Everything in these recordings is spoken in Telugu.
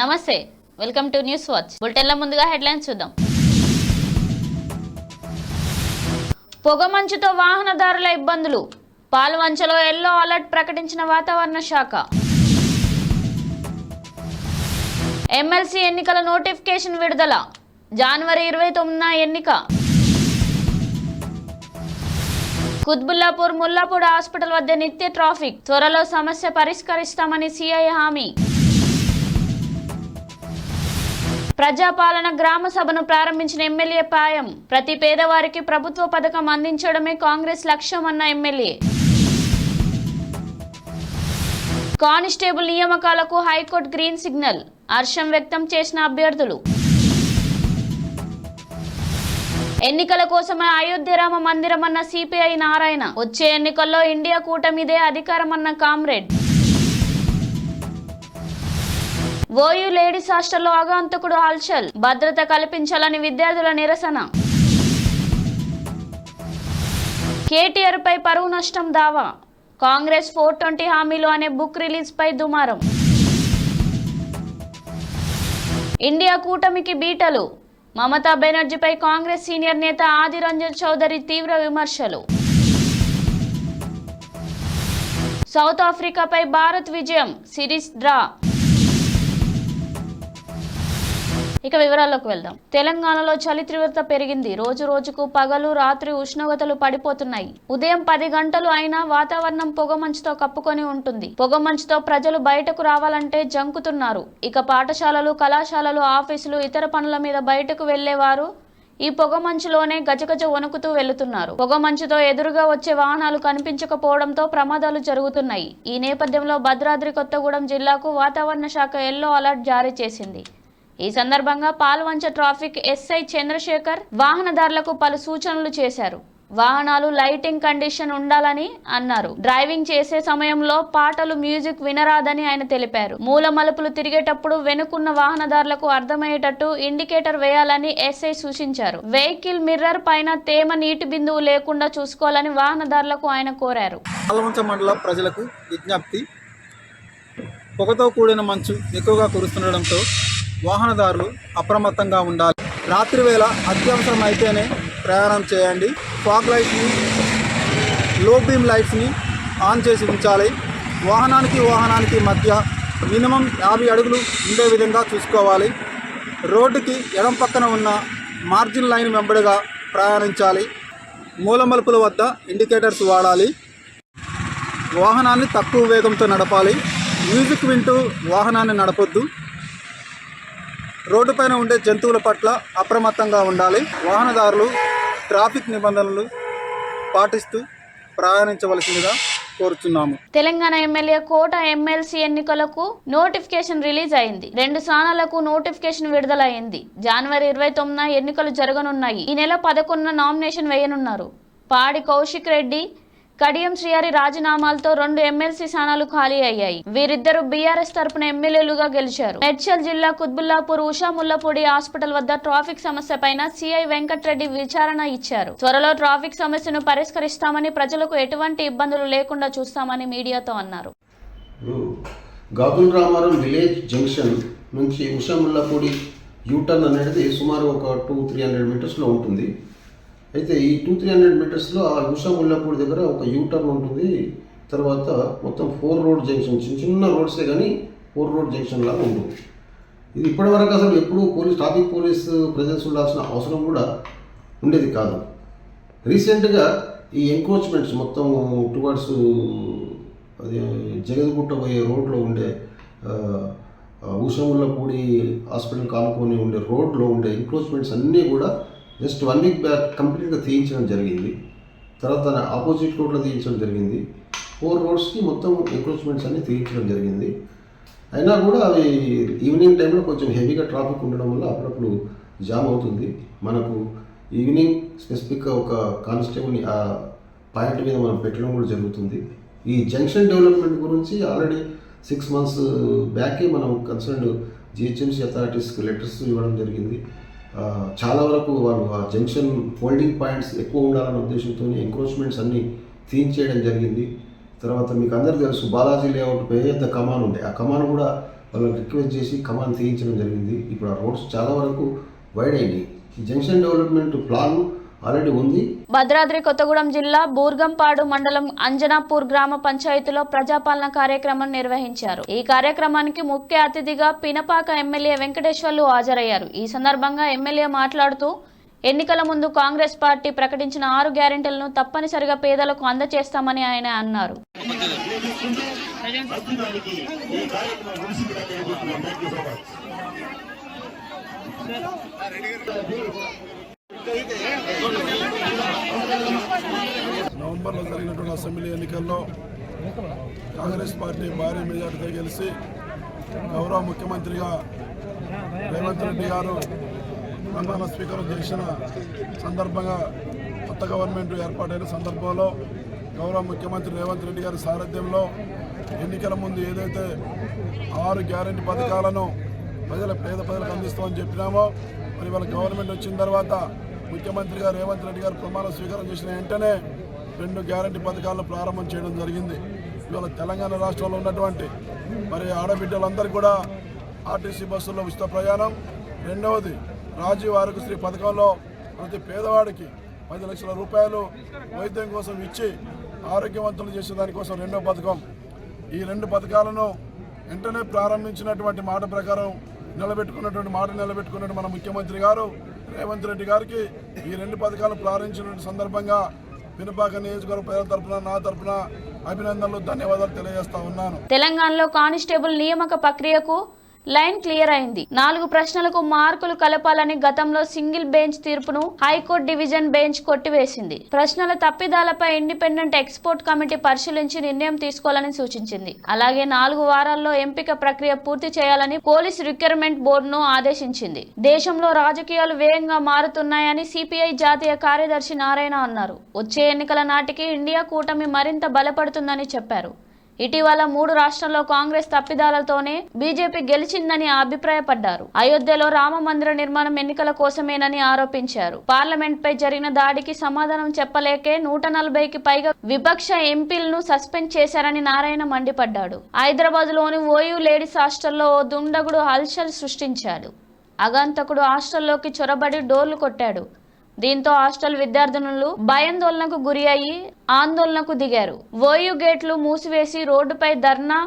నమస్తే వెల్కమ్ టు న్యూస్ వాచ్. బులెటిన్ల ముందుగా హెడ్లైన్స్ చూద్దాం. పొగమంచుతో వాహనదారుల ఇబ్బందులు. పాల్వంచలో ఎల్లో అలర్ట్ ప్రకటించిన వాతావరణ శాఖ. ఎమ్మెల్సీ ఎన్నికల నోటిఫికేషన్ విడుదల. జనవరి ఇరవై తొమ్మిదిన ఎన్నిక. కుత్బుల్లాపూర్ ముల్లాపూర్ హాస్పిటల్ వద్ద నిత్య ట్రాఫిక్. త్వరలో సమస్య పరిష్కరిస్తామని సిఐ హామీ. ప్రజాపాలన గ్రామ సభను ప్రారంభించిన ఎమ్మెల్యే పాయం. ప్రతి పేదవారికి ప్రభుత్వ పథకం అందించడమే కాంగ్రెస్ లక్ష్యమన్న ఎమ్మెల్యే. కానిస్టేబుల్ నియామకాలకు హైకోర్టు గ్రీన్ సిగ్నల్ హర్షం వ్యక్తం చేసిన అభ్యర్థులు. ఎన్నికల కోసమే అయోధ్య రామ మందిరం అన్న సిపిఐ నారాయణ వచ్చే ఎన్నికల్లో ఇండియా కూటమిదే అధికారమన్న కామ్రేడ్. ఓయూ లేడీస్ హాస్టల్లో ఆగాంతకుడు హల్చల్ భద్రత కల్పించాలని విద్యార్థుల నిరసన. కేటీఆర్ పై పరువు నష్టం దావా. కాంగ్రెస్ ఫోర్ ట్వంటీ హామీలు అనే బుక్ రిలీజ్ పై దుమారం. ఇండియా కూటమికి బీటలు. మమతా బెనర్జీపై కాంగ్రెస్ సీనియర్ నేత ఆది రంజన్ చౌదరి తీవ్ర విమర్శలు. సౌత్ ఆఫ్రికాపై భారత్ విజయం. Series draw. ఇక వివరాల్లోకి వెళ్దాం. తెలంగాణలో చలి తీవ్రత పెరిగింది. రోజు రోజుకు పగలు రాత్రి ఉష్ణోగ్రతలు పడిపోతున్నాయి. ఉదయం పది గంటలు అయినా వాతావరణం పొగమంచుతో కప్పుకొని ఉంటుంది. పొగమంచుతో ప్రజలు బయటకు రావాలంటే జంకుతున్నారు. ఇక పాఠశాలలు కళాశాలలు ఆఫీసులు ఇతర పనుల మీద బయటకు వెళ్ళేవారు ఈ పొగమంచులోనే గజగజ వణుకుతూ వెళుతున్నారు. పొగమంచుతో ఎదురుగా వచ్చే వాహనాలు కనిపించకపోవడంతో ప్రమాదాలు జరుగుతున్నాయి. ఈ నేపథ్యంలో భద్రాద్రి కొత్తగూడెం జిల్లాకు వాతావరణ శాఖ ఎల్లో అలర్ట్ జారీ చేసింది. ఈ సందర్భంగా పాల్వంచ ట్రాఫిక్ ఎస్ఐ చంద్రశేఖర్ వాహనదారులకు పలు సూచనలు చేశారు. వాహనాలు లైటింగ్ కండిషన్ ఉండాలని అన్నారు. డ్రైవింగ్ చేసే సమయంలో పాటలు మ్యూజిక్ వినరాదని ఆయన తెలిపారు. మూల మలుపులు తిరిగేటప్పుడు వెనుకున్న వాహనదారులకు అర్థమయ్యేటట్టు ఇండికేటర్ వేయాలని ఎస్ఐ సూచించారు. వెహికల్ మిర్రర్ పైన తేమ నీటి బిందువు లేకుండా చూసుకోవాలని వాహనదారులకు ఆయన కోరారు. మండల ప్రజలకు విజ్ఞప్తి. పొగతో కూడిన మంచు ఎక్కువగా కురుస్తుండడంతో వాహనదారులు అప్రమత్తంగా ఉండాలి. రాత్రి వేళ అత్యవసరం అయితేనే ప్రయాణం చేయండి. ఫాగ్ లైట్ని లో బీమ్ లైట్స్ని ఆన్ చేసి ఉంచాలి. వాహనానికి వాహనానికి మధ్య మినిమం యాభై అడుగులు ఉండే విధంగా చూసుకోవాలి. రోడ్డుకి ఎడం పక్కన ఉన్న మార్జిన్ లైన్ వెంబడిగా ప్రయాణించాలి. మూల మలుపుల వద్ద ఇండికేటర్స్ వాడాలి. వాహనాన్ని తక్కువ వేగంతో నడపాలి. మ్యూజిక్ వింటూ వాహనాన్ని నడపొద్దు. రోడ్డుపైన ఉండే జంతువుల పట్ల అప్రమత్తంగా ఉండాలి. వాహనదారులు ట్రాఫిక్ నిబంధనలు పాటిస్తూ ప్రయాణించవలసిందిగా కోరుతున్నాము తెలంగాణ ఎమ్మెల్యే కోట ఎమ్మెల్సీ ఎన్నికలకు నోటిఫికేషన్ రిలీజ్ అయింది. రెండు స్థానాలకు నోటిఫికేషన్ విడుదలైంది. జనవరి ఇరవై తొమ్మిదిన ఎన్నికలు జరగనున్నాయి. ఈ నెల పదకొండున నామినేషన్ వేయనున్నారు. పాడి కౌశిక్ రెడ్డి కడియం శ్రీహరి రాజీనామాలతో రెండు ఎమ్మెల్సీ స్థానాలు ఖాళీ అయ్యాయి. వీరిద్దరు బీఆర్ఎస్ తరపున ఎమ్మెల్యేలుగా గెలిచారు. మేడ్చల్ జిల్లా కుత్బుల్లాపూర్ ఉషా ముల్లపూడి హాస్పిటల్ వద్ద ట్రాఫిక్ సమస్య పైన సిఐ వెంకట్రెడ్డి విచారణ ఇచ్చారు. త్వరలో ట్రాఫిక్ సమస్యను పరిష్కరిస్తామని ప్రజలకు ఎటువంటి ఇబ్బందులు లేకుండా చూస్తామని మీడియాతో అన్నారు. ఇప్పుడు రామారం విలేజ్ జంక్షన్ నుంచి ఉషముల్లపూడి యూటర్న్ అనేది సుమారు ఒక టూ త్రీ హండ్రెడ్ మీటర్స్లో ఉంటుంది. అయితే ఈ టూ త్రీ హండ్రెడ్ మీటర్స్లో ఆ ఉషముల్లపూడి దగ్గర ఒక యూటర్న్ ఉంటుంది. తర్వాత మొత్తం ఫోర్ రోడ్ జంక్షన్ చిన్న చిన్న రోడ్సే కానీ ఫోర్ రోడ్ జంక్షన్ లాగా ఉంటుంది. ఇది ఇప్పటివరకు అసలు ఎప్పుడు పోలీస్ ట్రాఫిక్ పోలీస్ ప్రజెన్స్ ఉండాల్సిన అవసరం కూడా ఉండేది కాదు. రీసెంట్గా ఈ ఎంక్రోచ్మెంట్స్ మొత్తం టువర్డ్స్ అది జగద్గుట్ట పోయే రోడ్లో ఉండే ఊషముల్లపూడి హాస్పిటల్ కానుకొని ఉండే రోడ్లో ఉండే ఎంక్రోచ్మెంట్స్ అన్నీ కూడా జస్ట్ వన్ వీక్ బ్యాక్ కంప్లీట్గా తీయించడం జరిగింది. తర్వాత ఆపోజిట్ రోడ్లో తీయించడం జరిగింది. ఫోర్ రోడ్స్కి మొత్తం ఎంక్రోచ్మెంట్స్ అన్నీ తీయించడం జరిగింది. అయినా కూడా అవి ఈవినింగ్ టైంలో కొంచెం హెవీగా ట్రాఫిక్ ఉండడం వల్ల అప్పుడప్పుడు జామ్ అవుతుంది. మనకు ఈవినింగ్ స్పెసిఫిక్గా ఒక కానిస్టేబుల్ని ఆ పాయింట్ మీద మనం పెట్టడం కూడా జరుగుతుంది. ఈ జంక్షన్ డెవలప్మెంట్ గురించి ఆల్రెడీ సిక్స్ మంత్స్ బ్యాకే మనం కన్సర్న్ జిహెచ్ఎంసీ అథారిటీస్కి లెటర్స్ ఇవ్వడం జరిగింది. చాలా వరకు వాళ్ళు ఆ జంక్షన్ హోల్డింగ్ పాయింట్స్ ఎక్కువ ఉండాలన్న ఉద్దేశంతో ఎంక్రోచ్మెంట్స్ అన్నీ తీయించేయడం జరిగింది. తర్వాత మీకు అందరికీ తెలుసు బాలాజీ లేఅవుట్ పెద్ద కమాన్ ఉండే. ఆ కమాన్ కూడా వాళ్ళు రిక్వెస్ట్ చేసి కమాన్ తీయించడం జరిగింది. ఇప్పుడు ఆ రోడ్స్ చాలా వరకు వైడ్ అయినాయి. ఈ జంక్షన్ డెవలప్మెంట్ ప్లాన్ ఆల్రెడీ ఉంది. భద్రాద్రి కొత్తగూడెం జిల్లా బూర్గంపాడు మండలం అంజనాపూర్ గ్రామ పంచాయతీలో ప్రజాపాలన కార్యక్రమం నిర్వహించారు. ఈ కార్యక్రమానికి ముఖ్య అతిథిగా పినపాక ఎమ్మెల్యే వెంకటేశ్వర్లు హాజరయ్యారు. ఈ సందర్భంగా ఎమ్మెల్యే మాట్లాడుతూ ఎన్నికల ముందు కాంగ్రెస్ పార్టీ ప్రకటించిన ఆరు గ్యారెంటీలను తప్పనిసరిగా పేదలకు అందజేస్తామని ఆయన అన్నారు. నవంబర్లో జరిగినటువంటి అసెంబ్లీ ఎన్నికల్లో కాంగ్రెస్ పార్టీ భారీ మెజార్టీతో గెలిచి గౌరవ ముఖ్యమంత్రిగా రేవంత్ రెడ్డి గారు తెలంగాణ స్పీకర్ చేసిన సందర్భంగా కొత్త గవర్నమెంట్ ఏర్పాటైన సందర్భంలో గౌరవ ముఖ్యమంత్రి రేవంత్ రెడ్డి గారి సారథ్యంలో ఎన్నికల ముందు ఏదైతే ఆరు గ్యారెంటీ పథకాలను ప్రజల పేద ప్రజలకు అందిస్తామని చెప్పినామో మరి వాళ్ళ గవర్నమెంట్ వచ్చిన తర్వాత ముఖ్యమంత్రి గారు రేవంత్ రెడ్డి గారు ప్రమాణ స్వీకారం చేసిన వెంటనే రెండు గ్యారంటీ పథకాలను ప్రారంభం చేయడం జరిగింది. ఇవాళ తెలంగాణ రాష్ట్రంలో ఉన్నటువంటి మరి ఆడబిడ్డలందరూ కూడా ఆర్టీసీ బస్సుల్లో ఉచిత ప్రయాణం. రెండవది రాజీవ్ ఆరోగ్యశ్రీ పథకంలో ప్రతి పేదవాడికి పది లక్షల రూపాయలు వైద్యం కోసం ఇచ్చి ఆరోగ్యవంతులు చేసే దానికోసం రెండో పథకం. ఈ రెండు పథకాలను వెంటనే ప్రారంభించినటువంటి మాట ప్రకారం నిలబెట్టుకున్నటువంటి మాట నిలబెట్టుకున్నటువంటి మన ముఖ్యమంత్రి గారు రేవంత్ రెడ్డి గారికి ఈ రెండు పథకాలు ప్రారంభించిన సందర్భంగా వినపాక నియోజకవర్గ ప్రజల తరపున నా తరపున అభినందనలు ధన్యవాదాలు తెలియజేస్తా ఉన్నాను. తెలంగాణలో కానిస్టేబుల్ నియామక ప్రక్రియకు లైన్ క్లియర్ అయింది. నాలుగు ప్రశ్నలకు మార్కులు కలపాలని గతంలో సింగిల్ బెంచ్ తీర్పును హైకోర్టు డివిజన్ బెంచ్ కొట్టివేసింది. ప్రశ్నల తప్పిదాలపై ఇండిపెండెంట్ ఎక్స్పోర్ట్ కమిటీ పరిశీలించి నిర్ణయం తీసుకోవాలని సూచించింది. అలాగే నాలుగు వారాల్లో ఎంపిక ప్రక్రియ పూర్తి చేయాలని పోలీస్ రిక్రూట్మెంట్ బోర్డును ఆదేశించింది. దేశంలో రాజకీయాలు వేగంగా మారుతున్నాయని సిపిఐ జాతీయ కార్యదర్శి నారాయణ అన్నారు. వచ్చే ఎన్నికల నాటికి ఇండియా కూటమి మరింత బలపడుతుందని చెప్పారు. ఇటీవల మూడు రాష్ట్రాల్లో కాంగ్రెస్ తప్పిదాలతోనే బీజేపీ గెలిచిందని అభిప్రాయపడ్డారు. అయోధ్యలో రామ మందిర నిర్మాణం ఎన్నికల కోసమేనని ఆరోపించారు. పార్లమెంట్ పై జరిగిన దాడికి సమాధానం చెప్పలేకే నూట నలభైకి పైగా విపక్ష ఎంపీలను సస్పెండ్ చేశారని నారాయణ మండిపడ్డాడు. హైదరాబాద్లోని ఓయూ లేడీస్ హాస్టల్లో ఓ దుండగుడు హల్చల్ సృష్టించాడు. అగంతకుడు హాస్టల్లోకి చొరబడి డోర్లు కొట్టాడు. దీంతో హాస్టల్ విద్యార్థినులు భయాందోళనకు గురి అయ్యి ఆందోళనకు దిగారు. ఓయూ గేట్లు మూసివేసి రోడ్డుపై ధర్నా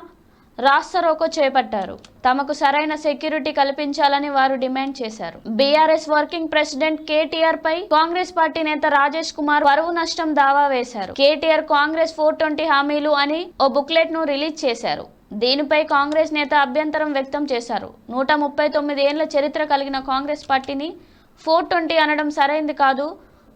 రాస్తారోకో చేపట్టారు. తమకు సరైన సెక్యూరిటీ కల్పించాలని వారు డిమాండ్ చేశారు. బీఆర్ఎస్ వర్కింగ్ ప్రెసిడెంట్ కేటీఆర్ పై కాంగ్రెస్ పార్టీ నేత రాజేష్ కుమార్ పరువు నష్టం దావా వేశారు. కేటీఆర్ కాంగ్రెస్ ఫోర్ ట్వంటీ హామీలు అని ఓ బుక్లెట్ను రిలీజ్ చేశారు. దీనిపై కాంగ్రెస్ నేత అభ్యంతరం వ్యక్తం చేశారు. నూట ముప్పై తొమ్మిది ఏళ్ళ చరిత్ర కలిగిన కాంగ్రెస్ పార్టీని ఫోర్ ట్వంటీ అనడం సరైంది కాదు.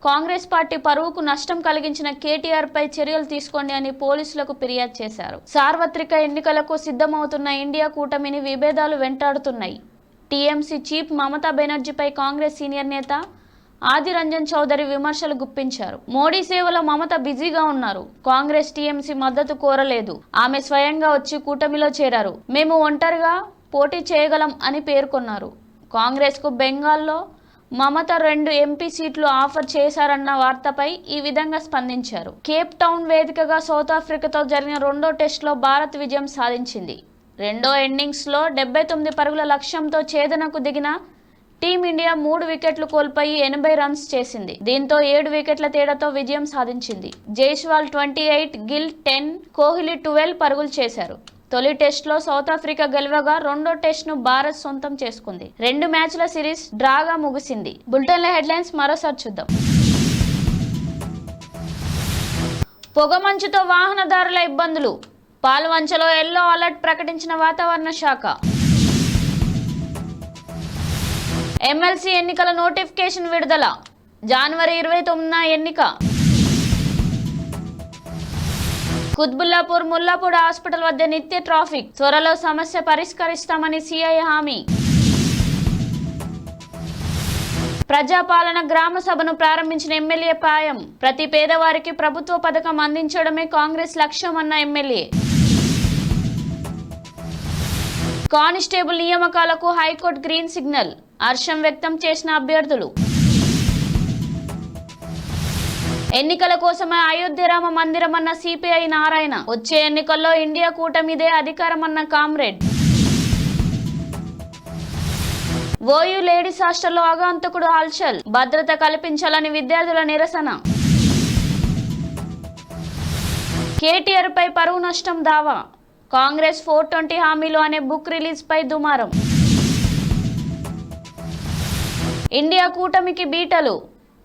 కాంగ్రెస్ పార్టీ పరువుకు నష్టం కలిగించిన కేటీఆర్ పై చర్యలు తీసుకోండి అని పోలీసులకు ఫిర్యాదు చేశారు. సార్వత్రిక ఎన్నికలకు సిద్ధమవుతున్న ఇండియా కూటమిని విభేదాలు వెంటాడుతున్నాయి. టీఎంసీ చీఫ్ మమతా బెనర్జీపై కాంగ్రెస్ సీనియర్ నేత ఆదిరంజన్ చౌదరి విమర్శలు గుప్పించారు. మోడీ సేవలో మమత బిజీగా ఉన్నారు. కాంగ్రెస్ టీఎంసీ మద్దతు కోరలేదు. ఆమె స్వయంగా వచ్చి కూటమిలో చేరారు. మేము ఒంటరిగా పోటీ చేయగలం అని పేర్కొన్నారు. కాంగ్రెస్కు బెంగాల్లో మమత రెండు ఎంపీ సీట్లు ఆఫర్ చేశారన్న వార్తపై ఈ విధంగా స్పందించారు. కేప్ టౌన్ వేదికగా సౌత్ ఆఫ్రికాతో జరిగిన రెండో టెస్టులో భారత్ విజయం సాధించింది. రెండో ఇన్నింగ్స్లో డెబ్బై తొమ్మిది పరుగుల లక్ష్యంతో ఛేదనకు దిగిన టీమిండియా మూడు వికెట్లు కోల్పోయి ఎనభై రన్స్ చేసింది. దీంతో ఏడు వికెట్ల తేడాతో విజయం సాధించింది. Jaiswal twenty eight Gill ten Kohli twelve పరుగులు చేశారు. తొలి టెస్ట్లో సౌత్ ఆఫ్రికా గెలవగా రెండో టెస్ట్ను భారత్ సొంతం చేసుకుంది. రెండు మ్యాచ్ల సిరీస్ డ్రాగా ముగిసింది. బులెటిన్ల హెడ్లైన్స్ మరోసారి చూద్దాం. పొగమంచుతో వాహనదారుల ఇబ్బందులు. పాల్వంచలో ఎల్లో అలర్ట్ ప్రకటించిన వాతావరణ శాఖ. ఎమ్మెల్సీ ఎన్నికల నోటిఫికేషన్ విడుదల. జనవరి ఇరవై తొమ్మిదిన ఎన్నిక. కుత్బుల్లాపూర్ ముల్లాపూర్ హాస్పిటల్ వద్ద నిత్య ట్రాఫిక్. త్వరలో సమస్య పరిష్కరిస్తామని సిఐ హామీ. ప్రజాపాలన గ్రామ సభను ప్రారంభించిన ఎమ్మెల్యే పాయం. ప్రతి పేదవారికి ప్రభుత్వ పథకం అందించడమే కాంగ్రెస్ లక్ష్యం అన్న ఎమ్మెల్యే. కానిస్టేబుల్ నియామకాలకు హైకోర్టు గ్రీన్ సిగ్నల్. హర్షం వ్యక్తం చేసిన అభ్యర్థులు. ఎన్నికల కోసమే అయోధ్య రామ మందిరం అన్న సిపిఐ నారాయణ. వచ్చే ఎన్నికల్లో ఇండియా కూటమిదే అధికారం అన్న కామ్రేడ్. ఓయూ లేడీస్ హాస్టల్లో అగాంతకుడు హల్చల్ భద్రత కల్పించాలని విద్యార్థుల నిరసన. కేటీఆర్ పై పరువు నష్టం దావా. కాంగ్రెస్ ఫోర్ ట్వంటీ హామీలు అనే బుక్ రిలీజ్ పై దుమారం. ఇండియా కూటమికి బీటలు.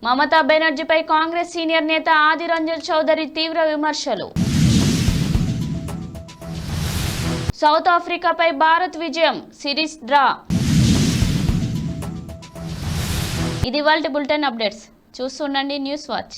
మమతా బెనర్జీపై కాంగ్రెస్ సీనియర్ నేత ఆది రంజన్ చౌదరి తీవ్ర విమర్శలు. సౌత్ ఆఫ్రికాపై భారత్ విజయం సిరీస్ డ్రా. ఇది వాళ్ళ బులెటిన్ అప్డేట్స్. చూస్తుండండి న్యూస్ వాచ్.